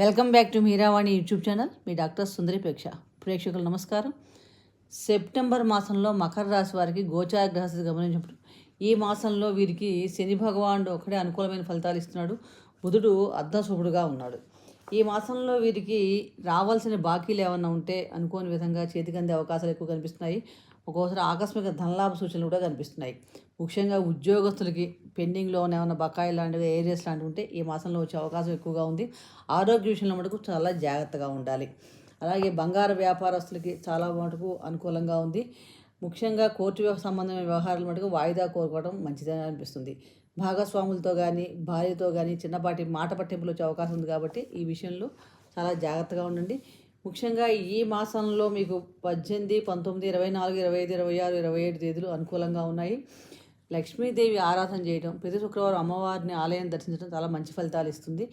Welcome back to Meeravani YouTube channel. Me doctor Sundari ప్రేక్ష. ప్రేక్షకులు నమస్కారం. సెప్టెంబర్ మాసంలో మకర రాశి వారికి గోచార గ్రహస్థితి గమనించినప్పుడు ఈ మాసంలో వీరికి శని భగవానుడు ఒకడే అనుకూలమైన ఫలితాలు ఇస్తున్నాడు. బుధుడు అర్ధశుభుడుగా ఉన్నాడు. ఈ మాసంలో వీరికి రావాల్సిన బాకీలు ఏమన్నా ఉంటే అనుకోని విధంగా చేతికి అందే అవకాశాలు ఎక్కువ కనిపిస్తున్నాయి. ఒక్కోసారి ఆకస్మిక ధనలాభ సూచనలు కూడా కనిపిస్తున్నాయి. ముఖ్యంగా ఉద్యోగస్తులకి పెండింగ్లో ఏమైనా బకాయి లాంటివి ఏరియాస్ లాంటివి ఉంటే ఈ మాసంలో వచ్చే అవకాశం ఎక్కువగా ఉంది. ఆరోగ్య విషయంలో మటుకు చాలా జాగ్రత్తగా ఉండాలి. అలాగే బంగారు వ్యాపారస్తులకి చాలా మటుకు అనుకూలంగా ఉంది. ముఖ్యంగా కోర్టు సంబంధమైన వ్యవహారాలు మటుకు వాయిదా కోరుకోవడం మంచిదని అనిపిస్తుంది. భాగస్వాములతో కానీ భార్యతో కానీ చిన్నపాటి మాట పట్టింపులు వచ్చే అవకాశం ఉంది కాబట్టి ఈ విషయంలో చాలా జాగ్రత్తగా ఉండండి. ముఖ్యంగా ఈ మాసంలో మీకు పద్దెనిమిది పంతొమ్మిది ఇరవై నాలుగు ఇరవై ఐదు ఇరవై ఆరు ఇరవై ఏడు తేదీలు అనుకూలంగా ఉన్నాయి. లక్ష్మీదేవి ఆరాధన చేయడం ప్రతి శుక్రవారం అమ్మవారిని ఆలయం దర్శించడం చాలా మంచి ఫలితాలు ఇస్తుంది.